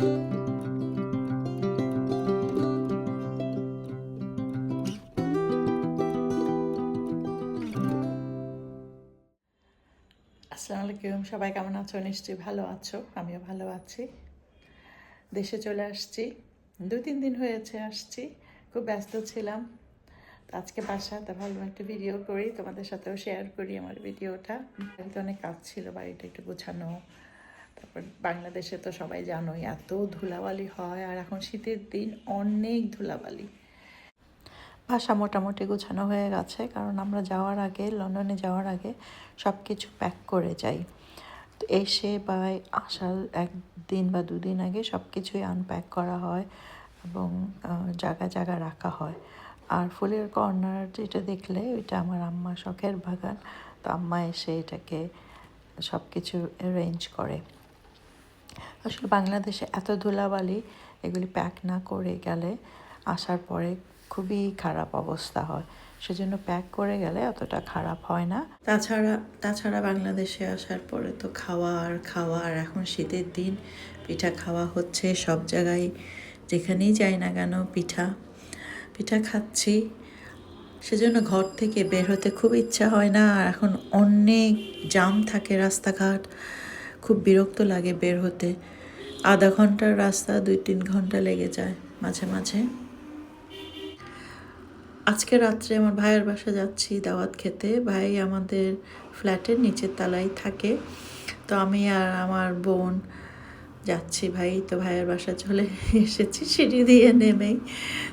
আসসালামু আলাইকুম, সবাই কেমন আছো? নিশ্চয়ই ভালো আছো, আমিও ভালো আছি। দেশে চলে আসছি দু তিন দিন হয়েছে আসছি, খুব ব্যস্ত ছিলাম। আজকে বাসা তা ভালো একটা ভিডিও করি, তোমাদের সাথেও শেয়ার করি আমার ভিডিওটা বাড়িতে অনেক কাজ ছিল, বাড়িটা একটু গোছানো তারপর বাংলাদেশে তো সবাই জানোই এত ধুলাবালি হয় আর এখন শীতের দিন অনেক ধুলাবালি। বাসা মোটামুটি গোছানো হয়ে গেছে কারণ আমরা যাওয়ার আগে লন্ডনে যাওয়ার আগে সব কিছু প্যাক করে যাই। এসে বা আসার একদিন বা দুদিন আগে সব কিছুই আনপ্যাক করা হয় এবং আহ, জায়গায় জায়গায় রাখা হয়। আর ফুলের কর্নার যেটা দেখলে ওইটা আমার আম্মা শখের বাগান। তো আম্মা এসে এটাকে সব কিছু অ্যারেঞ্জ করে। আসলে বাংলাদেশে এত ধুলাবালি, এগুলি প্যাক না করে গেলে আসার পরে খুবই খারাপ অবস্থা হয়। সেজন্য প্যাক করে গেলে অতটা খারাপ হয় না। তাছাড়া তাছাড়া বাংলাদেশে আসার পরে তো খাওয়া আর খাওয়া, আর এখন শীতের দিন, পিঠা খাওয়া হচ্ছে সব জায়গায়, যেখানেই যাই না কেন পিঠা পিঠা খাচ্ছি। সেজন্য ঘর থেকে বের হতে খুব ইচ্ছা হয় না, আর এখন অনেক জাম থাকে রাস্তাঘাট। খুব বিরক্ত লাগে বের হতে। আধা ঘণ্টার রাস্তা দুই তিন ঘণ্টা লেগে যায় মাঝে মাঝে। আজকে রাত্রে আমার ভাইয়ের বাসা যাচ্ছি দাওয়াত খেতে। ভাই আমাদের ফ্ল্যাটের নিচের তলায় থাকে। তো আমি আর আমার বোন যাচ্ছি ভাই। তো ভাইয়ের বাসা চলে এসেছি, সিঁড়ি দিয়ে নেমেই।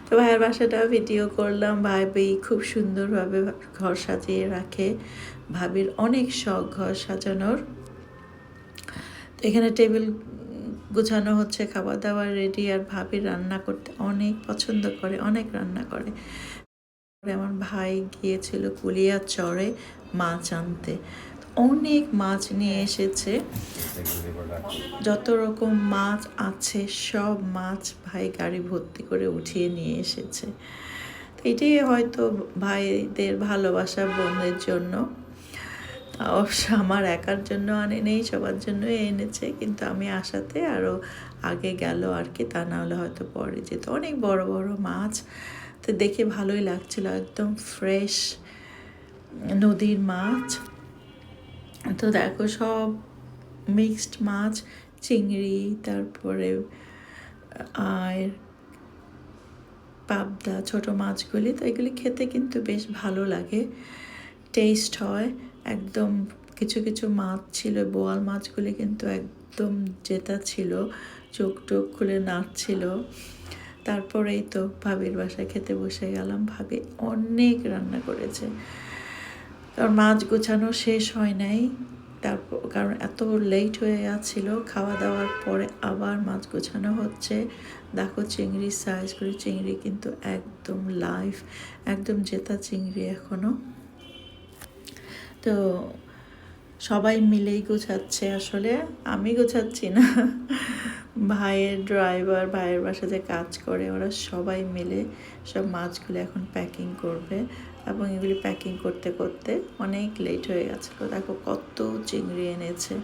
তো ভাইয়ের বাসাটা ভিডিও করলাম। ভাই ভাবি খুব সুন্দরভাবে ঘর সাজিয়ে রাখে। ভাবির অনেক শখ ঘর সাজানোর। এখানে টেবিল গুছানো হচ্ছে খাবার দাবার রেডি আর ভাবি রান্না করতে অনেক পছন্দ করে, অনেক রান্না করে। আমার ভাই গিয়েছিল কুলিয়া চরে মাছ আনতে। অনেক মাছ নিয়ে এসেছে। যত রকম মাছ আছে, সব মাছ ভাই গাড়ি ভর্তি করে উঠিয়ে নিয়ে এসেছে। তো এটাই হয়তো ভাইদের ভালোবাসা, বোনদের জন্য। অবশ্য আমার একার জন্য আনে নেই, সবার জন্যই এনেছে, কিন্তু আমি আসাতে আরও আগে গেল আর কি, তা না হলে হয়তো পরে যেত। অনেক বড় বড় মাছ, তো দেখে ভালোই লাগছিল, একদম ফ্রেশ নদীর মাছ। তো দেখো সব মিক্সড মাছ, চিংড়ি, তারপরে আর পাবদা, ছোট মাছগুলি, তো এগুলি খেতে কিন্তু বেশ ভালো লাগে টেস্ট হয়। একদম কিছু কিছু মাছ ছিল, বোয়াল মাছগুলি কিন্তু একদম জেতা ছিল, চোখ টোক খুলে নাচছিল তারপরেই তো ভাবির বাসায় খেতে বসে গেলাম, ভাবি অনেক রান্না করেছে। কারণ মাছ গোছানো শেষ হয় নাই, তারপর, কারণ এত লেট হয়ে যাচ্ছিল, খাওয়া দাওয়ার পরে আবার মাছ গোছানো হচ্ছে। দেখো চিংড়ির করে চিংড়ি কিন্তু একদম লাইভ একদম জেতা চিংড়ি এখনও। তো সবাই মিলেই গোছাচ্ছে আসলে। আমি গোছাচ্ছি না। ভাইয়ের ড্রাইভার, ভাইয়ের বাসা যে কাজ করে, ওরা সবাই মিলে সব মাছগুলো এখন প্যাকিং করবে এবং এগুলি প্যাকিং করতে করতে অনেক লেট হয়ে গেছিল। দেখো কত চিংড়ি এনেছে।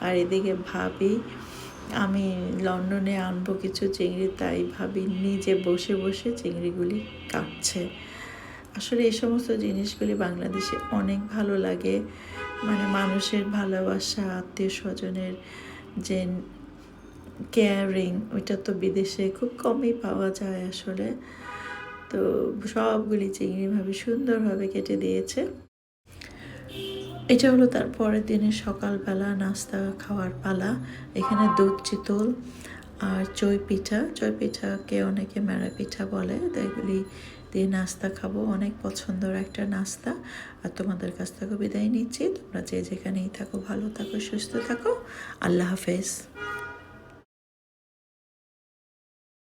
আর এদিকে ভাবি, আমি লন্ডনে আনব কিছু চিংড়ি, তাই ভাবি নিজে বসে বসে চিংড়িগুলি কাটছে। আসলে এই সমস্ত জিনিসগুলি বাংলাদেশে অনেক ভালো লাগে। মানে মানুষের ভালোবাসা আত্মীয় স্বজনের যে কেয়ারিং ওইটা তো বিদেশে খুব কমই পাওয়া যায় আসলে। তো সবগুলি চিংড়িভাবে সুন্দরভাবে কেটে দিয়েছে। এটা হলো তার পরের দিনের সকালবেলা নাস্তা খাওয়ার পালা। এখানে দুধ, চিতল আর চই পিঠা চই পিঠাকে অনেকে মেরা পিঠা বলে। তো এগুলি দিয়ে নাস্তা খাব। অনেক পছন্দর একটা নাস্তা। আর তোমাদের কাছ থেকে বিদায় নিচ্ছি। তোমরা যে যেখানেই থাকো, ভালো থাকো, সুস্থ থাকো। আল্লাহ হাফেজ।